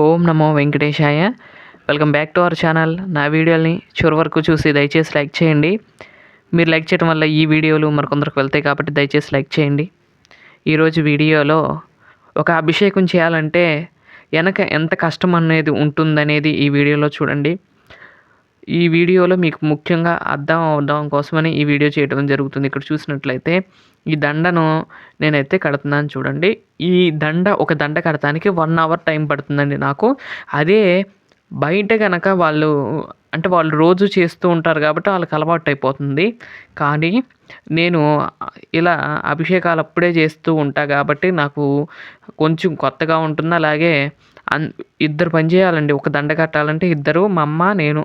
ఓం నమో వెంకటేశాయ. Welcome back to our channel నా వీడియోని చివరి వరకు చూసి దయచేసి లైక్ చేయండి. మీరు లైక్ చేయడం వల్ల ఈ వీడియోలు మరికొందరికి వెళ్తాయి కాబట్టి దయచేసి లైక్ చేయండి. ఈరోజు వీడియోలో ఒక అభిషేకం చేయాలంటే వెనక ఎంత కష్టం అనేది ఉంటుందనేది ఈ వీడియోలో చూడండి. ఈ వీడియోలో మీకు ముఖ్యంగా అర్థం అవడం కోసమని ఈ వీడియో చేయడం జరుగుతుంది. ఇక్కడ చూసినట్లయితే ఈ దండను నేనైతే కడుతున్నాను చూడండి. ఈ దండ ఒక దండ కడటానికి వన్ అవర్ టైం పడుతుందండి నాకు. అదే బయట కనుక వాళ్ళు అంటే వాళ్ళు రోజు చేస్తూ ఉంటారు కాబట్టి వాళ్ళకి అలవాటు అయిపోతుంది. కానీ నేను ఇలా అభిషేకాలు అప్పుడే చేస్తూ ఉంటా కాబట్టి నాకు కొంచెం కొత్తగా ఉంటుంది అలాగే అన్ ఇద్దరు పని చేయాలండి. ఒక దండ కట్టాలంటే ఇద్దరు మా అమ్మ నేను.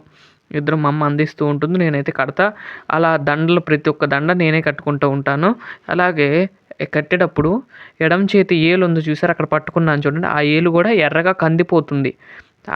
ఇద్దరు మా అమ్మ అందిస్తూ ఉంటుంది నేనైతే కడతా. అలా దండలు ప్రతి ఒక్క దండ నేనే కట్టుకుంటూ ఉంటాను. అలాగే కట్టేటప్పుడు ఎడమ చేతి ఏలు ఉంది చూసారు? అక్కడ పట్టుకున్నాను చూడండి. ఆ ఏలు కూడా ఎర్రగా కందిపోతుంది.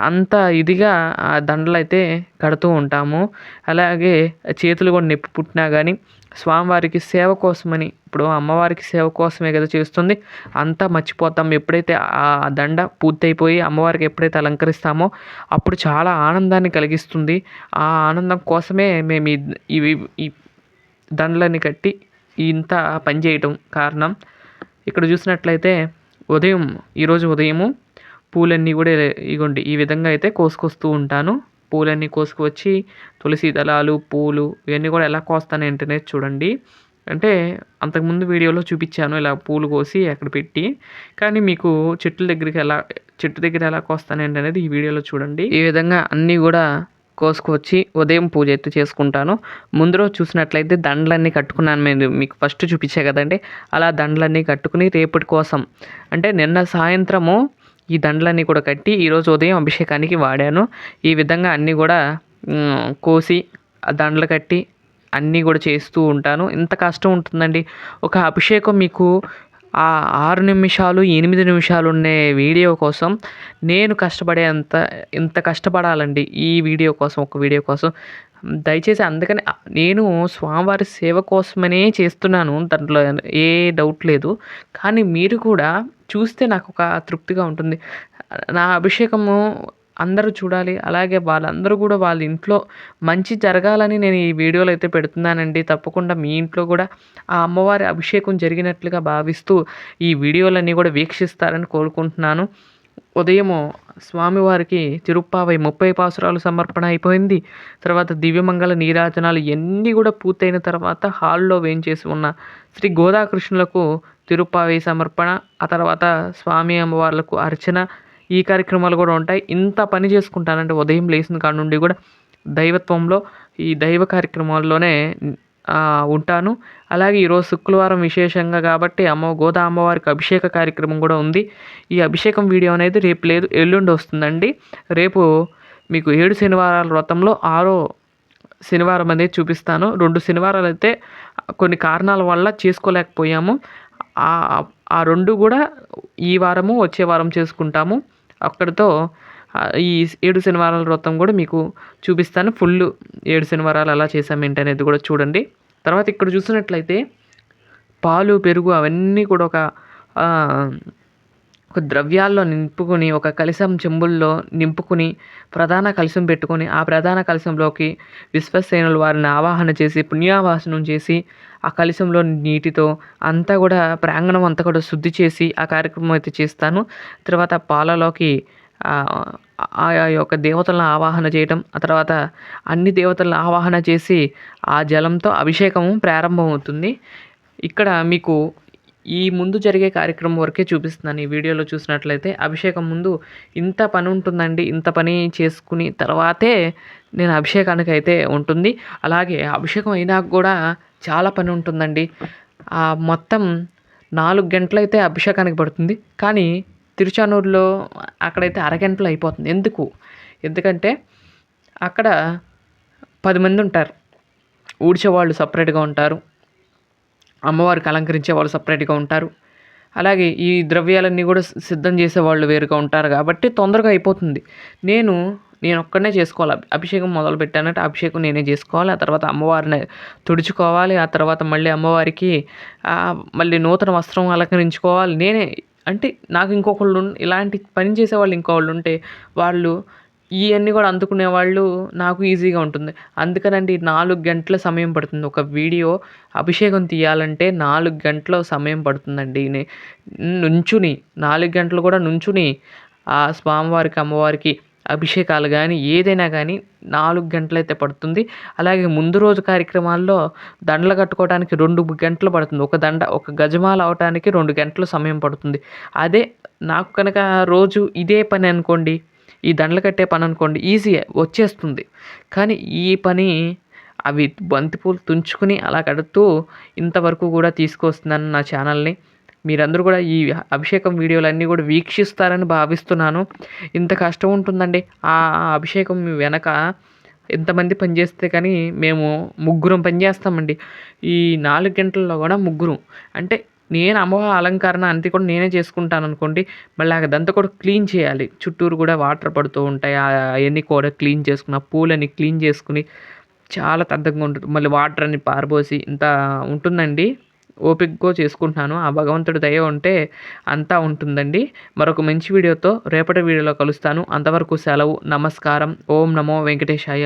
అంత ఇదిగా ఆ దండలు అయితే కడుతూ ఉంటాము. అలాగే చేతులు కూడా నొప్పి పుట్టినా కానీ స్వామివారికి సేవ కోసమని ఇప్పుడు అమ్మవారికి సేవ కోసమే కదా చేస్తుంది. అంతా మర్చిపోతాం. ఎప్పుడైతే ఆ దండ పూర్తయిపోయి అమ్మవారికి ఎప్పుడైతే అలంకరిస్తామో అప్పుడు చాలా ఆనందాన్ని కలిగిస్తుంది. ఆ ఆనందం కోసమే మేము ఇవి ఈ దండలని కట్టి ఇంత పనిచేయటం కారణం. ఇక్కడ చూసినట్లయితే ఉదయం ఈరోజు ఉదయము పూలన్నీ కూడా ఇగోండి ఈ విధంగా అయితే కోసుకొస్తూ ఉంటాను. పూలన్నీ కోసుకువచ్చి తులసి దళాలు పూలు ఇవన్నీ కూడా ఎలా కోస్తాను ఏంటనే చూడండి. అంటే అంతకుముందు వీడియోలో చూపించాను ఇలా పూలు కోసి అక్కడ పెట్టి. కానీ మీకు చెట్ల దగ్గరికి ఎలా చెట్టు దగ్గర ఎలా కోస్తాను ఏంటనేది ఈ వీడియోలో చూడండి. ఈ విధంగా అన్నీ కూడా కోసుకొచ్చి ఉదయం పూజ అయితే చేసుకుంటాను. ముందు రోజు చూసినట్లయితే దండలన్నీ కట్టుకున్నాను నేను. మీకు ఫస్ట్ చూపించే కదండి. అలా దండలన్నీ కట్టుకుని రేపటి కోసం అంటే నిన్న సాయంత్రము ఈ దండలన్నీ కూడా కట్టి ఈరోజు ఉదయం అభిషేకానికి వాడాను. ఈ విధంగా అన్నీ కూడా కోసి ఆ దండలు కట్టి అన్నీ కూడా చేస్తూ ఉంటాను. ఇంత కష్టం ఉంటుందండి. ఒక అభిషేకం మీకు ఆ ఆరు నిమిషాలు ఎనిమిది నిమిషాలు ఉండే వీడియో కోసం నేను కష్టపడే అంత ఇంత కష్టపడాలండి ఈ వీడియో కోసం ఒక వీడియో కోసం. దయచేసి అందుకని నేను స్వామివారి సేవ కోసమనే చేస్తున్నాను. దాంట్లో ఏ డౌట్ లేదు. కానీ మీరు కూడా చూస్తే నాకు ఒక తృప్తిగా ఉంటుంది. నా అభిషేకము అందరూ చూడాలి. అలాగే వాళ్ళందరూ కూడా వాళ్ళ ఇంట్లో మంచి జరగాలని నేను ఈ వీడియోలు అయితే పెడుతున్నానండి. తప్పకుండా మీ ఇంట్లో కూడా ఆ అమ్మవారి అభిషేకం జరిగినట్లుగా భావిస్తూ ఈ వీడియోలన్నీ కూడా వీక్షిస్తారని కోరుకుంటున్నాను. ఉదయము స్వామివారికి తిరుప్పావై ముప్పై పాసురాలు సమర్పణ అయిపోయింది. తర్వాత దివ్యమంగళ నీరాజనాలు ఇవన్నీ కూడా పూర్తయిన తర్వాత హాల్లో వేయించేసి ఉన్న శ్రీ గోదాకృష్ణులకు తిరుప్పావై సమర్పణ ఆ తర్వాత స్వామి అమ్మవార్లకు అర్చన ఈ కార్యక్రమాలు కూడా ఉంటాయి. ఇంత పని చేసుకుంటానంటే ఉదయం లేచిన కాడ నుండి కూడా దైవత్వంలో ఈ దైవ కార్యక్రమాల్లోనే ఉంటాను. అలాగే ఈరోజు శుక్రవారం విశేషంగా కాబట్టి అమ్మ గోదా అమ్మవారికి అభిషేక కార్యక్రమం కూడా ఉంది. ఈ అభిషేకం వీడియో అనేది రేపు లేదు ఎల్లుండి వస్తుందండి. రేపు మీకు ఏడు శనివారాల వ్రతంలో ఆరో శనివారం అనేది చూపిస్తాను. రెండు శనివారాలు అయితే కొన్ని కారణాల వల్ల చేసుకోలేకపోయాము. ఆ రెండు కూడా ఈ వారము వచ్చే వారం చేసుకుంటాము. అక్కడితో ఈ ఏడు శనివారాల వ్రతం కూడా మీకు చూపిస్తాను. ఫుల్ ఏడు శనివారాలు ఎలా చేసాం అనేది కూడా చూడండి. తర్వాత ఇక్కడ చూసినట్లయితే పాలు పెరుగు అవన్నీ కూడా ఒక ఒక ద్రవ్యాల్లో నింపుకొని ఒక కలశం చెంబుల్లో నింపుకుని ప్రధాన కలశం పెట్టుకొని ఆ ప్రధాన కలశంలోకి విశ్వసేనులు వారిని ఆవాహన చేసి పుణ్యావాసనం చేసి ఆ కలశంలో నీటితో అంతా కూడా ప్రాంగణం అంతా కూడా శుద్ధి చేసి ఆ కార్యక్రమం అయితే చేస్తాను. తర్వాత పాలలోకి ఆ యొక్క దేవతలను ఆవాహన చేయటం ఆ తర్వాత అన్ని దేవతలను ఆవాహన చేసి ఆ జలంతో అభిషేకం ప్రారంభమవుతుంది. ఇక్కడ మీకు ఈ ముందు జరిగే కార్యక్రమం వరకే చూపిస్తున్నాను. ఈ వీడియోలో చూసినట్లయితే అభిషేకం ముందు ఇంత పని ఉంటుందండి ఇంత పని చేసుకుని తర్వాతే నేను అభిషేకానికి అయితే ఉంటుంది. అలాగే అభిషేకం అయినాక కూడా చాలా పని ఉంటుందండి. మొత్తం నాలుగు గంటలైతే అభిషేకానికి పడుతుంది. కానీ తిరుచానూరులో అక్కడైతే అరగంటలో అయిపోతుంది. ఎందుకు? ఎందుకంటే అక్కడ పది మంది ఉంటారు. ఊడ్చే వాళ్ళు సపరేట్గా ఉంటారు. అమ్మవారికి అలంకరించే వాళ్ళు సపరేట్గా ఉంటారు. అలాగే ఈ ద్రవ్యాలన్నీ కూడా సిద్ధం చేసే వాళ్ళు వేరుగా ఉంటారు కాబట్టి తొందరగా అయిపోతుంది. నేను నేను ఒక్కడనే చేసుకోవాలి. అభిషేకం మొదలు పెట్టానంటే అభిషేకం నేనే చేసుకోవాలి. ఆ తర్వాత అమ్మవారిని తుడుచుకోవాలి. ఆ తర్వాత మళ్ళీ అమ్మవారికి మళ్ళీ నూతన వస్త్రం అలంకరించుకోవాలి. నేనే అంటే నాకు ఇంకొకళ్ళు ఇలాంటి పని చేసేవాళ్ళు ఇంకోళ్ళు ఉంటే వాళ్ళు ఇవన్నీ కూడా అందుకునే వాళ్ళు నాకు ఈజీగా ఉంటుంది. అందుకనండి నాలుగు గంటల సమయం పడుతుంది. ఒక వీడియో అభిషేకం తీయాలంటే నాలుగు గంటల సమయం పడుతుందండి. నుంచుని నాలుగు గంటలు కూడా నుంచుని ఆ స్వామివారికి అమ్మవారికి అభిషేకాలు కానీ ఏదైనా కానీ నాలుగు గంటలైతే పడుతుంది. అలాగే ముందు రోజు కార్యక్రమాల్లో దండలు కట్టుకోవడానికి రెండు గంటలు పడుతుంది. ఒక దండ ఒక గజమాల అవటానికి రెండు గంటలు సమయం పడుతుంది. అదే నాకు కనుక రోజు ఇదే పని అనుకోండి ఈ దండలు కట్టే పని అనుకోండి ఈజీ వచ్చేస్తుంది. కానీ ఈ పని అవి బంతిపూలు తుంచుకుని అలా కడుతూ ఇంతవరకు కూడా తీసుకొస్తున్నాను నా ఛానల్ని. మీరందరూ కూడా ఈ అభిషేకం వీడియోలన్నీ కూడా వీక్షిస్తారని భావిస్తున్నాను. ఇంత కష్టం ఉంటుందండి. ఆ అభిషేకం వెనక ఎంతమంది పనిచేస్తే కానీ మేము ముగ్గురం పనిచేస్తామండి. ఈ నాలుగు గంటల్లో కూడా ముగ్గురం. అంటే నేను అమ్మవారి అలంకరణ అంతే కూడా నేనే చేసుకుంటాను అనుకోండి. మళ్ళీ అదంతా కూడా క్లీన్ చేయాలి. చుట్టూరు కూడా వాటర్ పడుతూ ఉంటాయి. అవన్నీ కూడా క్లీన్ చేసుకుని ఆ పూలని క్లీన్ చేసుకుని చాలా తద్దంగా ఉంటుంది. మళ్ళీ వాటర్ అని పారబోసి ఇంత ఉంటుందండి. ఓపికగా చేసుకుంటున్నాను. ఆ భగవంతుడి దయ ఉంటే అంతా ఉంటుందండి. మరొక మంచి వీడియోతో రేపటి వీడియోలో కలుస్తాను. అంతవరకు సెలవు నమస్కారం. ఓం నమో వెంకటేశాయ.